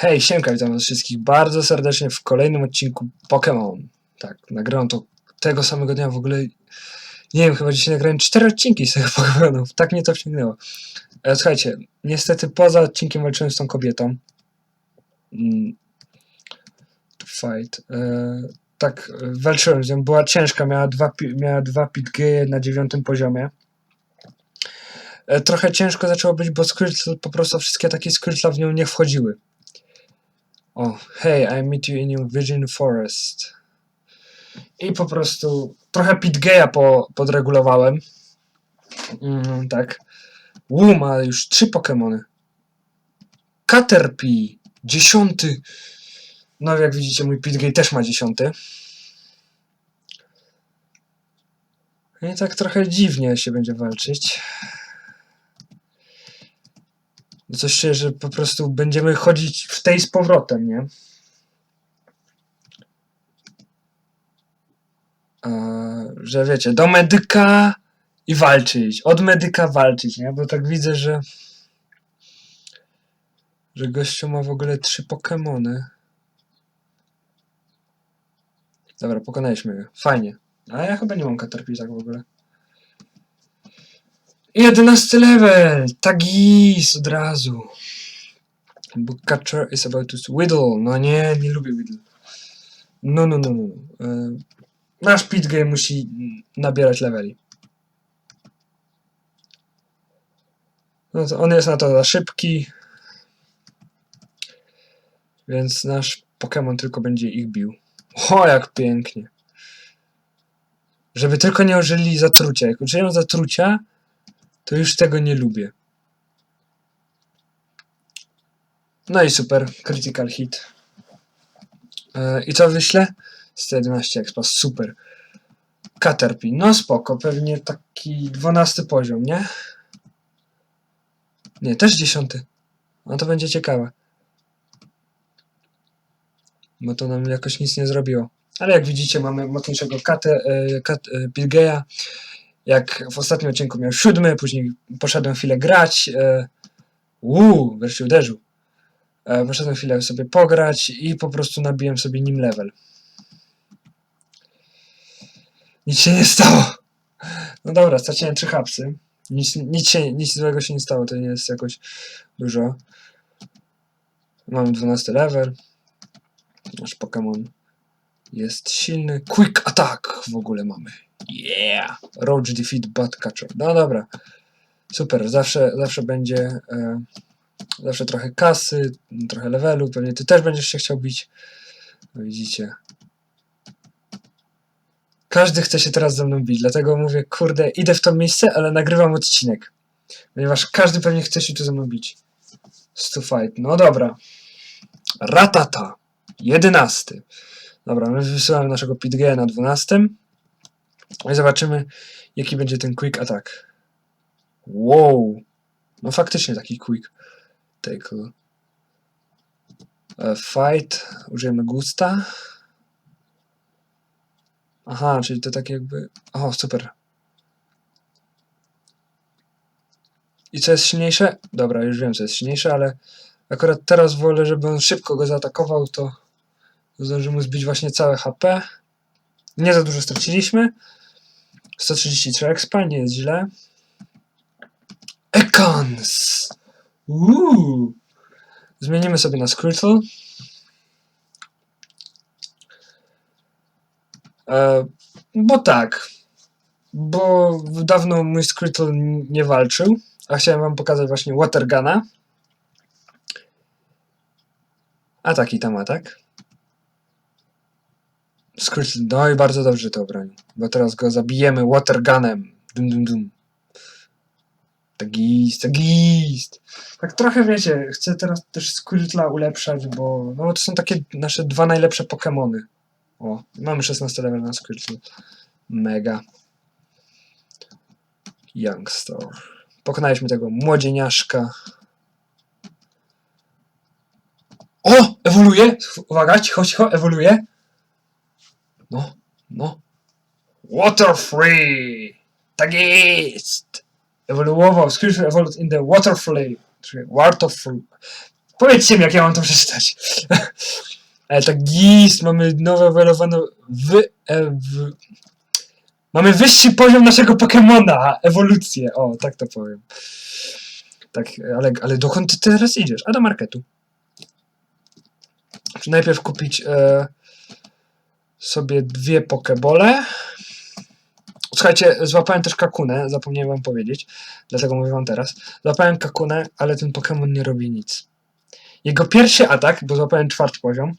Hej, siemka, witam was wszystkich bardzo serdecznie w kolejnym odcinku Pokémon. Tak, nagrałem to tego samego dnia w ogóle. Nie wiem, chyba dzisiaj nagrałem cztery odcinki z tego Pokémonów. Tak mnie to wciągnęło. E, słuchajcie, niestety poza odcinkiem walczyłem z tą kobietą. Mm. Fight. E, tak, walczyłem z nią. Była ciężka, miała dwa, miała dwa pitgeje na dziewiątym poziomie. E, trochę ciężko zaczęło być, bo Squirtle, po prostu wszystkie takie Squirtle w nią nie wchodziły. O, hey, I meet you in your Virgin Forest. I po prostu trochę Pitgeya po, podregulowałem. Mm, tak. Wu ma już trzy Pokémony. Caterpie, dziesiąty. No jak widzicie, mój Pitgay też ma dziesiąty. I tak trochę dziwnie się będzie walczyć. No Coś czuję, że po prostu będziemy chodzić w tej z powrotem, nie? Eee, że wiecie, do medyka i walczyć. Od medyka walczyć, nie? Bo tak widzę, że że gościu ma w ogóle trzy Pokemony. Dobra, pokonaliśmy go. Fajnie. A ja chyba nie mam Caterpie tak w ogóle. 11 level! Tagis od razu. Book catcher is about to Whittle. No nie, nie lubię Whittle. No, no, no, no. no. E, nasz Pitgame musi mm, nabierać leveli. No to on jest na to za szybki. Więc nasz Pokémon tylko będzie ich bił. O, jak pięknie. Żeby tylko nie użyli zatrucia. Jak użyją zatrucia, to już tego nie lubię. No i super, critical hit. E, I co wyślę? 111 expa, super. Caterpie, no spoko, pewnie taki 12 poziom, nie? Nie, też 10. No to będzie ciekawe. Bo to nam jakoś nic nie zrobiło. Ale jak widzicie, mamy mocniejszego Kate, e, kat, e, Pilgeya. Jak w ostatnim odcinku miał siódmy, później poszedłem chwilę grać. E, uuu, wreszcie uderzył. E, poszedłem chwilę sobie pograć i po prostu nabiłem sobie nim level. Nic się nie stało. No dobra, straciłem trzy hapsy. Nic, nic, się, nic złego się nie stało, to nie jest jakoś dużo. Mamy 12 level. Nasz Pokémon jest silny. Quick Attack w ogóle mamy. Yeah! Roach Defeat Butt Catcher. No dobra. Super, zawsze, zawsze będzie e, zawsze trochę kasy, trochę levelu. Pewnie ty też będziesz się chciał bić. No widzicie. Każdy chce się teraz ze mną bić, dlatego mówię, kurde, idę w to miejsce, ale nagrywam odcinek. Ponieważ każdy pewnie chce się tu ze mną bić. Stu fight. No dobra. Ratata. Jedenasty. Dobra, my wysyłamy naszego Pitgeya na 12. I zobaczymy, jaki będzie ten quick attack. Wow. No faktycznie taki quick. Take a fight. Użyjemy gusta. Aha, czyli to tak jakby... O, super. I co jest silniejsze? Dobra, już wiem, co jest silniejsze, ale akurat teraz wolę, żeby on szybko go zaatakował, to zdąży mu zbić właśnie całe HP. Nie za dużo straciliśmy. 133 expa, nie jest źle. Ekans! Uuu! Zmienimy sobie na Squirtle. E, bo tak. Bo dawno mój Squirtle nie walczył, a chciałem wam pokazać właśnie Watergana. A taki tam atak. Squirtle, no i bardzo dobrze to obronił. Bo teraz go zabijemy Watergunem. Dum dum dum. Tagist, tagist. Tak trochę wiecie, chcę teraz też Squirtla ulepszać, bo no to są takie nasze dwa najlepsze Pokémony. O, mamy 16 level na Squirtle. Mega. Youngstar. Pokonaliśmy tego młodzieniaszka. O! Ewoluuje! Uwaga, cicho, cicho, ewoluuje. No, no. Water free! Tak jest! Ewoluował, Squirtle evolved in the water free. Powiedzcie mi, jak ja mam to przeczytać. Ale tak gist, mamy nowe ewaluowane... Wy... E, w... Mamy wyższy poziom naszego Pokemona, ewolucję, o, tak to powiem. Tak, ale, ale dokąd ty teraz idziesz? A do marketu. Najpierw kupić e, sobie dwie pokebole. Słuchajcie, złapałem też kakunę, zapomniałem wam powiedzieć, dlatego mówię wam teraz. Złapałem kakunę, ale ten Pokémon nie robi nic. Jego pierwszy atak, bo złapałem czwarty poziom,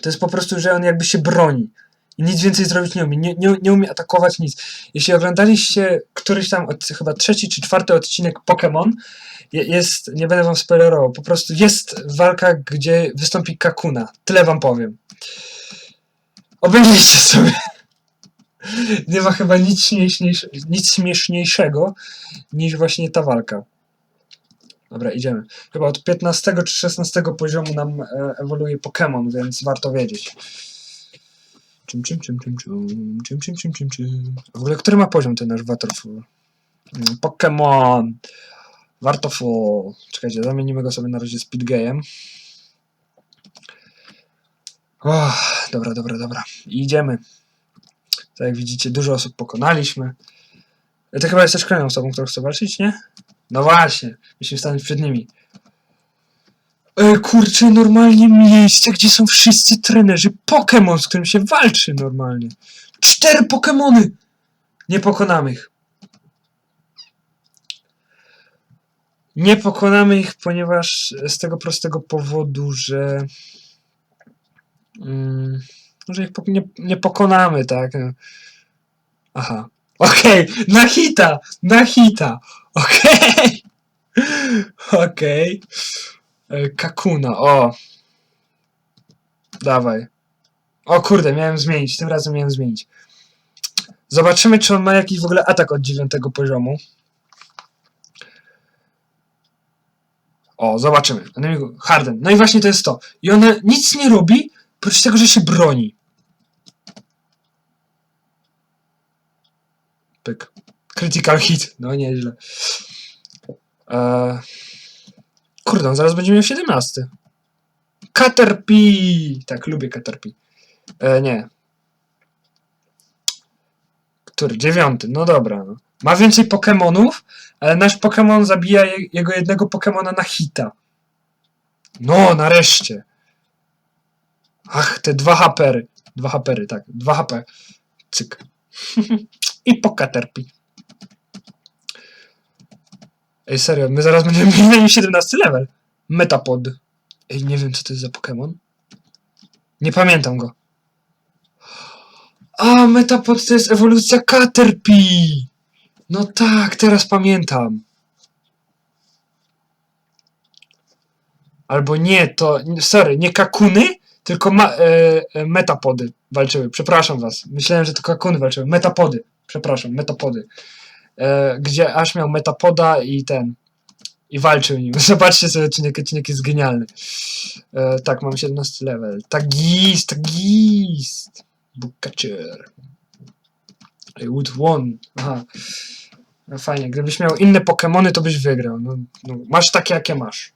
to jest po prostu, że on jakby się broni. I nic więcej zrobić nie umie. Nie, nie, nie umie atakować nic. Jeśli oglądaliście któryś tam, od, chyba trzeci czy czwarty odcinek Pokémon, je- jest, nie będę wam spoilerował, po prostu jest walka, gdzie wystąpi Kakuna. Tyle wam powiem. Obejrzyjcie sobie. Nie ma chyba nic, śmieszniejsze, nic śmieszniejszego niż właśnie ta walka. Dobra, idziemy. Chyba od 15 czy 16 poziomu nam e, ewoluuje Pokémon, więc warto wiedzieć. Czym, czym, czym, czym, czym, czym, czym, czym, czym, czym. W ogóle, który ma poziom ten nasz Waterfall? Mm, Pokémon! Wartoful. Czekajcie, zamienimy go sobie na razie z Pitgayem. Dobra, dobra, dobra. Idziemy. Tak jak widzicie, dużo osób pokonaliśmy. Ty chyba jesteś kolejną osobą, którą chce walczyć, nie? No właśnie, musimy stanąć przed nimi. E, kurczę, normalnie miejsce, gdzie są wszyscy trenerzy Pokémon, z którym się walczy normalnie. Cztery Pokémony! Nie pokonamy ich. Nie pokonamy ich, ponieważ z tego prostego powodu, że. Mm, że ich nie, nie pokonamy, tak? Aha. Okej, na hita! Na hita! Okej! Okej. E, Kakuna, o. Dawaj. O kurde, miałem zmienić, tym razem miałem zmienić. Zobaczymy, czy on ma jakiś w ogóle atak od dziewiątego poziomu. O, zobaczymy. Enemigo- Harden. No i właśnie to jest to. I ona nic nie robi, oprócz tego, że się broni. Pyk. Critical hit. No nieźle. Eee... Kurde, on zaraz będzie miał 17. Caterpie! Tak, lubię Caterpie. E, nie. Który? Dziewiąty. No dobra. No. Ma więcej Pokemonów, ale nasz Pokemon zabija je, jego jednego Pokemona na hita. No, nareszcie. Ach, te dwa hapery. Dwa hapery, tak. Dwa HP. Cyk. I po Caterpie. Ej, serio, my zaraz będziemy mieli 17 level. Metapod. Ej, nie wiem, co to jest za Pokémon. Nie pamiętam go. A, Metapod to jest ewolucja Caterpie! No tak, teraz pamiętam. Albo nie, to... Sorry, nie Kakuny, tylko ma, e, e, Metapody walczyły. Przepraszam was. Myślałem, że to Kakuny walczyły. Metapody. Przepraszam, Metapody e, gdzie Ash miał metapoda i ten i walczył nim. Zobaczcie sobie odcinek, odcinek jest genialny. E, tak, mam 17 level. Tagist, tagist. Bookcatcher. I would won. Aha. No fajnie, gdybyś miał inne Pokemony, to byś wygrał. No, no, masz takie, jakie masz.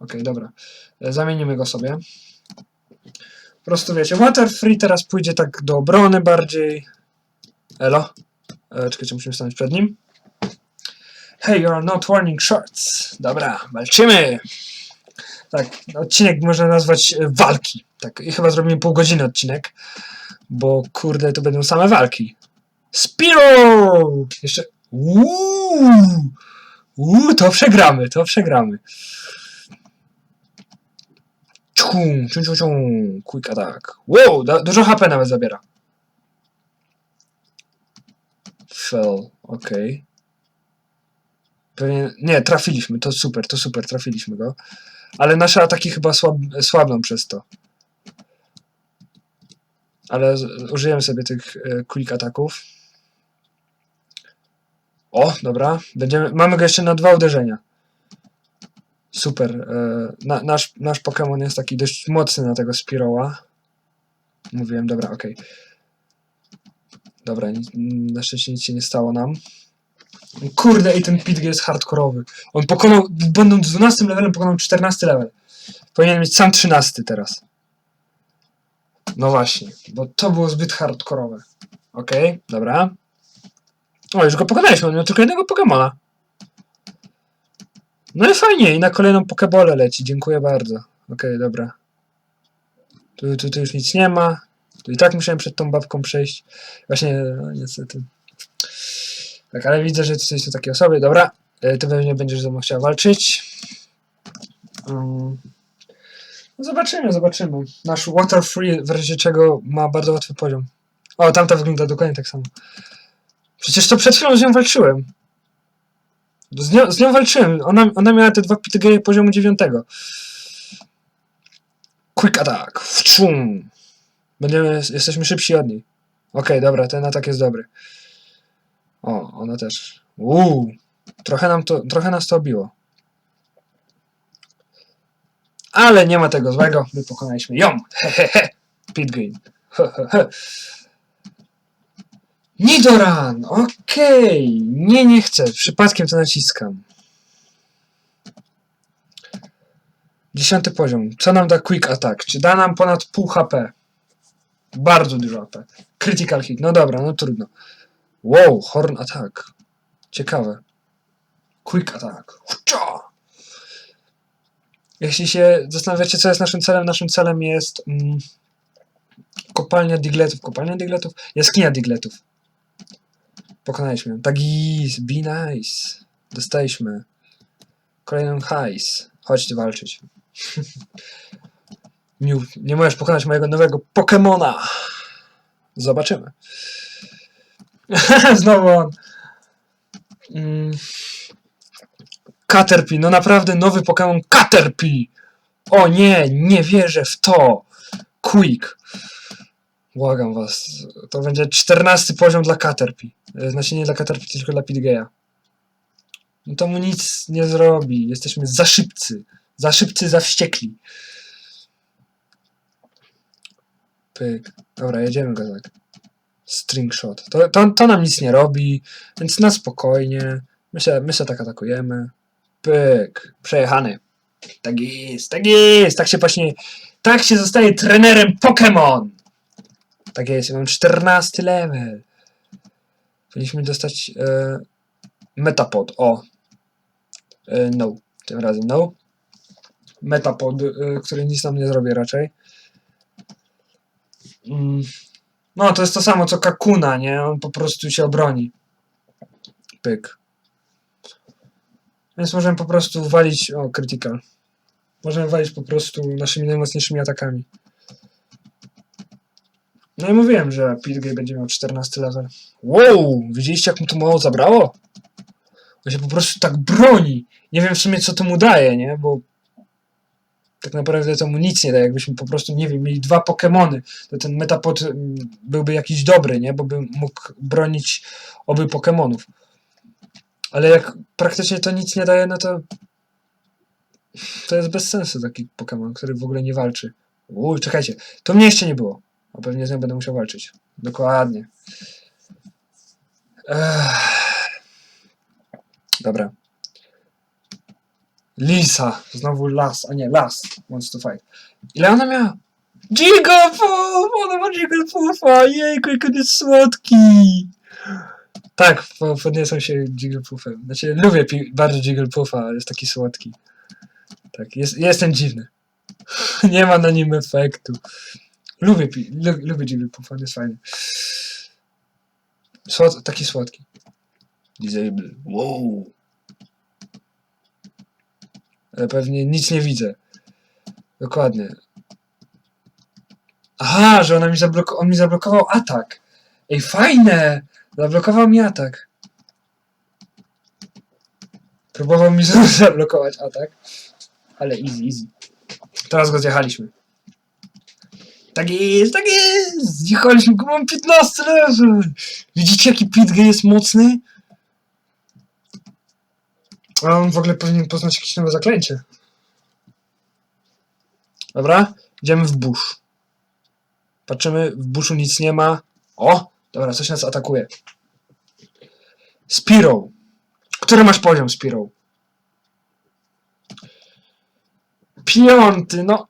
Okej, dobra. E, zamienimy go sobie. Po prostu wiecie, Water Free teraz pójdzie tak do obrony bardziej. Elo? E, czekajcie, musimy stanąć przed nim. Hey, you are not wearing shorts. Dobra, walczymy! Tak, odcinek można nazwać e, walki. Tak, i chyba zrobimy pół godziny odcinek, bo kurde, to będą same walki. Spiro! Jeszcze. Uuu! Uuu, to przegramy, to przegramy. Cium, cium, cium, cium. Quick attack. Wow, dużo HP nawet zabiera. Fell, okej. Pewnie, nie, trafiliśmy, to super, to super, trafiliśmy go. Ale nasze ataki chyba słab, słabną przez to. Ale użyjemy sobie tych e, quick ataków. O, dobra, będziemy, mamy go jeszcze na dwa uderzenia. Super, e, na, nasz, nasz Pokémon jest taki dość mocny na tego Spiroła. Mówiłem, dobra, okej. Dobra, nic, na szczęście nic się nie stało nam. Kurde, i ten Pidgey jest hardkorowy. On pokonał, będąc 12 levelem, pokonał 14 level. Powinien mieć sam 13 teraz. No właśnie, bo to było zbyt hardkorowe. Okej, dobra. O, już go pokonaliśmy, on miał tylko jednego Pokemona. No i fajnie, i na kolejną Pokebolę leci, dziękuję bardzo. Okej, dobra. Tu, tu, tu już nic nie ma. Tu i tak musiałem przed tą babką przejść. Właśnie, no, niestety. Tak, ale widzę, że tutaj są takie osoby. Dobra, e, ty pewnie będziesz ze mną chciała walczyć. Mm. No zobaczymy, zobaczymy. Nasz Water Free w razie czego ma bardzo łatwy poziom. O, tamta wygląda dokładnie tak samo. Przecież to przed chwilą z nią walczyłem. Z nią, z nią walczyłem. Ona, ona miała te dwa pitegeje poziomu dziewiątego. Quick attack. Wczum. Będziemy, jesteśmy szybsi od niej. Okej, dobra, ten atak jest dobry. O, ona też. Uuu. Trochę nam to, trochę nas to obiło. Ale nie ma tego złego. My pokonaliśmy ją. Hehehe. Pit Green. Nidoran! Okej! Nie, nie chcę. Przypadkiem to naciskam. Dziesiąty poziom. Co nam da Quick Attack? Czy da nam ponad pół HP? Bardzo dużo HP. Critical Hit. No dobra, no trudno. Wow, Horn Attack. Ciekawe. Quick Attack. Hcza! Jeśli się zastanawiacie, co jest naszym celem, naszym celem jest mm, kopalnia Digletów. Kopalnia Digletów? Jaskinia Digletów. Pokonaliśmy ją. Tak be nice. Dostaliśmy. Kolejną hajs. Chodź walczyć. nie, nie możesz pokonać mojego nowego Pokemona. Zobaczymy. Znowu on. Mm. Caterpie, no naprawdę nowy Pokémon Caterpie! O nie, nie wierzę w to! Quick! Błagam was, to będzie 14 poziom dla Caterpie. E, Znaczy nie dla Caterpie, tylko dla Pidgeya. No to mu nic nie zrobi, jesteśmy za szybcy. Za szybcy, za wściekli. Pyk. Dobra, jedziemy go tak. String shot. To, to, to nam nic nie robi, więc na spokojnie. My się, my się tak atakujemy. Pyk. Przejechany. Tak jest, tak jest. Tak się właśnie. Tak się zostaje trenerem Pokémon. Tak jest, ja mam 14 level. Powinniśmy dostać e, Metapod. O. E, no. Tym razem no. Metapod, e, który nic nam nie zrobi raczej. Mm. No, to jest to samo co Kakuna, nie? On po prostu się obroni. Pyk. Więc możemy po prostu walić. O, critical. Możemy walić po prostu naszymi najmocniejszymi atakami. No i mówiłem, że Pidgey będzie miał 14 level. Wow! Widzieliście jak mu to mało zabrało? On się po prostu tak broni. Nie wiem w sumie co to mu daje, nie? Bo tak naprawdę to mu nic nie daje. Jakbyśmy po prostu, nie wiem, mieli dwa Pokemony, to ten Metapod mm, byłby jakiś dobry, nie? Bo by mógł bronić obu Pokemonów. Ale jak praktycznie to nic nie daje, no to to jest bez sensu taki Pokémon, który w ogóle nie walczy. Uj, czekajcie, to mnie jeszcze nie było. A pewnie z nią będę musiał walczyć. Dokładnie. Ech. Dobra. Lisa. Znowu las, a nie, las. Wants to fight. Ile ona miała? Jigglypuff! Ona ma Jigglypuffa! Jejku, jak on jest słodki! Tak, po- podniosą się Jigglypuffem. Znaczy, lubię bardzo Jigglypuffa, jest taki słodki. Tak, jest, jestem dziwny. Nie ma na nim efektu. Lubię, pi- lu, lubię Jigglypuffa, on jest fajny. Słod, taki słodki. Disable. Wow. Ale pewnie nic nie widzę. Dokładnie. Aha, że ona mi zabloko- on mi zablokował atak. Ej, fajne! Zablokował mi atak. Próbował mi zablokować atak. Ale easy, easy. Teraz go zjechaliśmy. Tak jest, tak jest! Zjechaliśmy go, mam 15 level! Widzicie jaki Pidgey jest mocny? A on w ogóle powinien poznać jakieś nowe zaklęcie. Dobra, idziemy w bush. Patrzymy, w buszu nic nie ma. O! Dobra, coś nas atakuje. Spiro. Który masz poziom, Spiro? Piąty, no.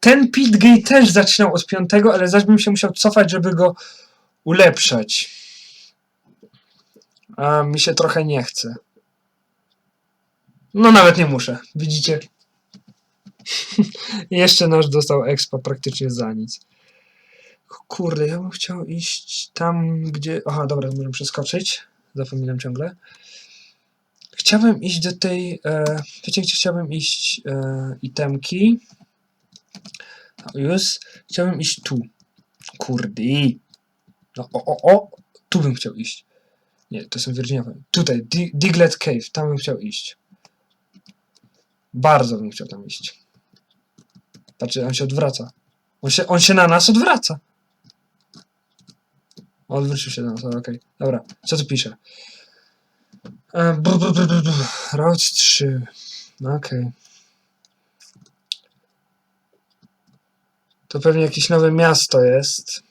Ten Pit Gay też zaczynał od piątego, ale zaś bym się musiał cofać, żeby go ulepszać. A mi się trochę nie chce. No nawet nie muszę. Widzicie? Jeszcze nasz dostał expa praktycznie za nic. Kurde, ja bym chciał iść tam, gdzie... Aha, dobra, możemy przeskoczyć. Zapominam ciągle. Chciałbym iść do tej... E, wiecie, gdzie chciałbym iść? E, itemki. Już. Chciałbym iść tu. Kurde. No, o, o, o. Tu bym chciał iść. Nie, to są Virginiowe. Tutaj, Di- Diglet Cave. Tam bym chciał iść. Bardzo bym chciał tam iść. Znaczy, on się odwraca. On się, on się na nas odwraca. Odwrócił się do nas, okej. Dobra, co tu pisze? E. Road 3. Okej. To pewnie jakieś nowe miasto jest.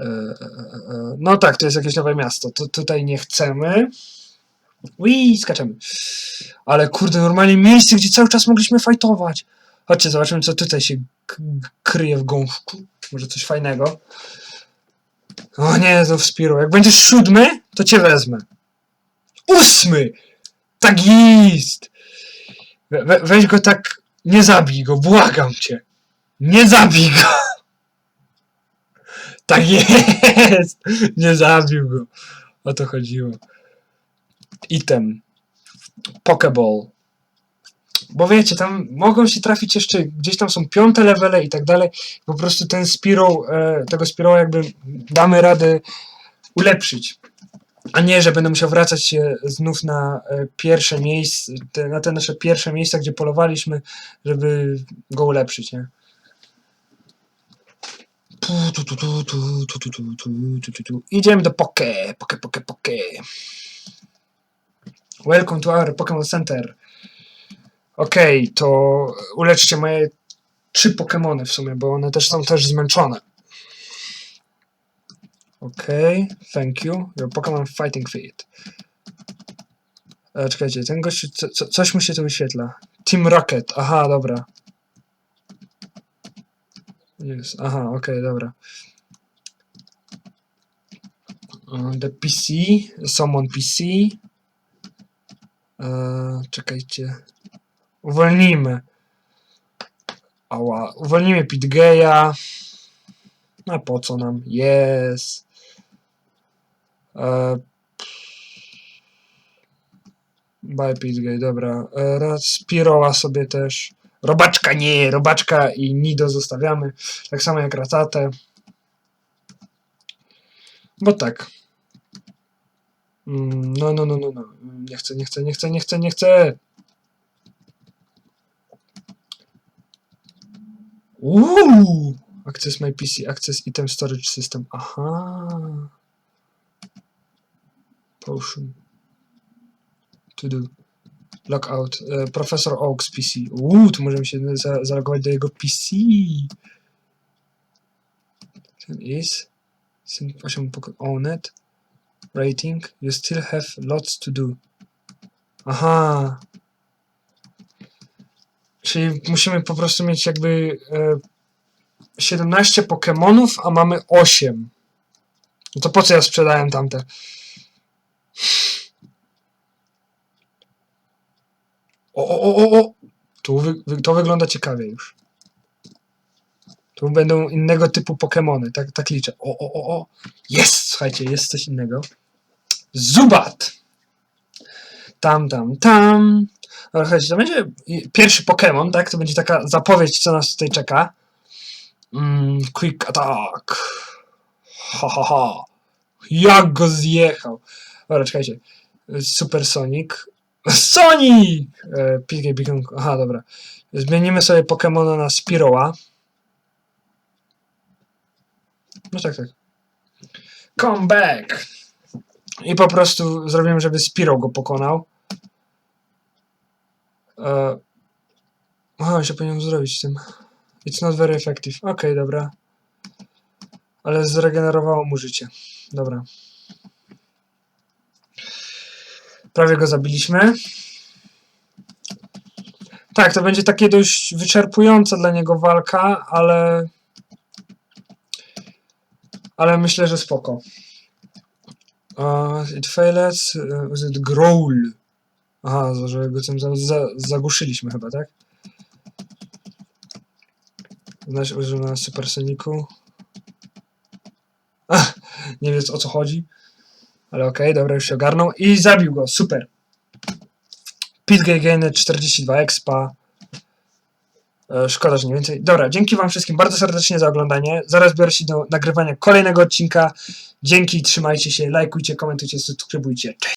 E, e, e, No tak, to jest jakieś nowe miasto. To tutaj nie chcemy. Ui, skaczemy. Ale kurde, normalnie miejsce, gdzie cały czas mogliśmy fajtować. Chodźcie, zobaczymy, co tutaj się kryje w gąszczu. Może coś fajnego. O nie, znów Spiro. Jak będziesz siódmy, to cię wezmę. Ósmy! Tak jest! We, we, weź go tak, nie zabij go, błagam cię. Nie zabij go! Tak jest! Nie zabił go. O to chodziło. Item. Pokeball. Bo wiecie, tam mogą się trafić jeszcze, gdzieś tam są piąte levele i tak dalej. Po prostu ten Spiro, e, tego Spiro jakby damy radę ulepszyć. A nie, że będę musiał wracać się znów na pierwsze miejsce, na te nasze pierwsze miejsca, gdzie polowaliśmy, żeby go ulepszyć, nie? Idziemy do Poke, Poke, Poke, Poke. Welcome to our Pokémon Center. Okej, okay, to uleczcie moje trzy Pokémony w sumie, bo one też są też zmęczone. Okej, thank you. Your Pokémon fighting fit. E, czekajcie, ten gościu, co, co, coś mu się tu wyświetla. Team Rocket, aha, dobra. Jest, aha, okej, dobra. Uh, The PC, someone PC. Eee, czekajcie. Uwolnijmy. Ała. Uwolnijmy Pitgeya. A po co nam? Jest. Eee, Bye Pitgay, dobra. Eee, raz Spiroła sobie też. Robaczka nie, robaczka i Nido zostawiamy. Tak samo jak Ratatę. Bo tak. Mm, No, no, no, no, no. Nie chcę, nie chcę, nie chcę, nie chcę, nie chcę. Uuu! Access my PC, access item storage system. Aha. Potion. To do. Lockout. E, Professor Oaks PC. Uuu, możemy się za zalogować do jego PC. Ten is. Syn 8 own it. Rating. You still have lots to do. Aha. Czyli musimy po prostu mieć jakby e, 17 Pokémonów, a mamy 8. No to po co ja sprzedałem tamte? O, o, o, o! Tu wy, to wygląda ciekawie już. Tu będą innego typu Pokémony, tak, tak liczę. O, o, o, o! Jest! Słuchajcie, jest coś innego. Zubat! Tam, tam, tam. Dobra, słuchajcie, to będzie pierwszy Pokémon, tak? To będzie taka zapowiedź, co nas tutaj czeka. Mm, quick Attack. Ha, ha, ha. Jak go zjechał. Dobra, czekajcie. Super Sonic. E, Pika Beacon. Aha, dobra. Zmienimy sobie Pokemona na Spiroła. No tak, tak. Come back! I po prostu zrobimy, żeby Spiro go pokonał. E, aha, się powinien zrobić z tym. It's not very effective. Okej, dobra. Ale zregenerowało mu życie. Dobra. Prawie go zabiliśmy. Tak, to będzie takie dość wyczerpująca dla niego walka, ale. Ale myślę, że spoko. Uh, it was it growl? Aha, że go tym za, za, zagłuszyliśmy chyba, tak? Znaczy, użył na supersoniku. Ach, nie wiem o co chodzi. Ale okej, dobra, już się ogarnął. I zabił go, super. Pit Gainy 42 expa. E, Szkoda, że nie więcej. Dobra, dzięki wam wszystkim bardzo serdecznie za oglądanie. Zaraz biorę się do nagrywania kolejnego odcinka. Dzięki, trzymajcie się, lajkujcie, komentujcie, subskrybujcie. Cześć!